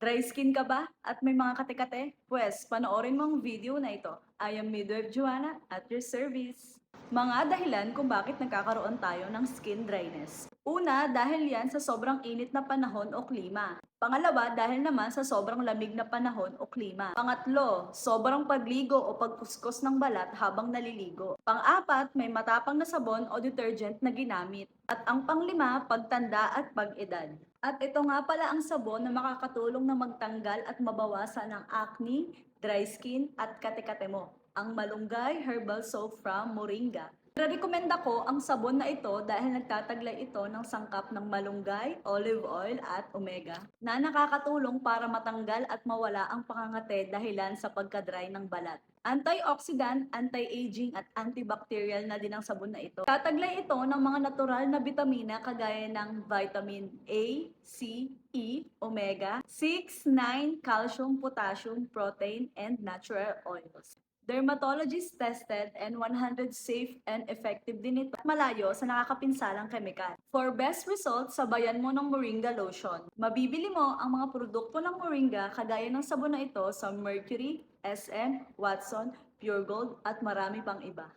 Dry skin ka ba at may mga kate-kate? Pwes, panoorin mo ang video na ito. I am Midwife Joanna at your service. Mga dahilan kung bakit nagkakaroon tayo ng skin dryness. Una, dahil yan sa sobrang init na panahon o klima. Pangalawa, dahil naman sa sobrang lamig na panahon o klima. Pangatlo, sobrang pagligo o pagkuskos ng balat habang naliligo. Pang-apat, may matapang na sabon o detergent na ginamit. At ang panglima, pagtanda at pag-edad. At ito nga pala ang sabon na makakatulong na magtanggal at mabawasan ng acne, dry skin at kate-kate mo. Ang Malunggay Herbal Soap from Moringa. Rekomenda ko ang sabon na ito dahil nagtataglay ito ng sangkap ng malunggay, olive oil at omega na nakakatulong para matanggal at mawala ang pangangate dahilan sa pagka-dry ng balat. Antioxidant, anti-aging at antibacterial na din ang sabon na ito. Tataglay ito ng mga natural na bitamina kagaya ng vitamin A, C, E, omega, 6, 9, calcium, potassium, protein, and natural oils. Dermatologist tested and 100 safe and effective din ito malayo sa nakakapinsalang kemikal. For best results, sabayan mo ng Moringa Lotion. Mabibili mo ang mga produkto ng Moringa kagaya ng sabon na ito sa Mercury, SM, Watson, Pure Gold at marami pang iba.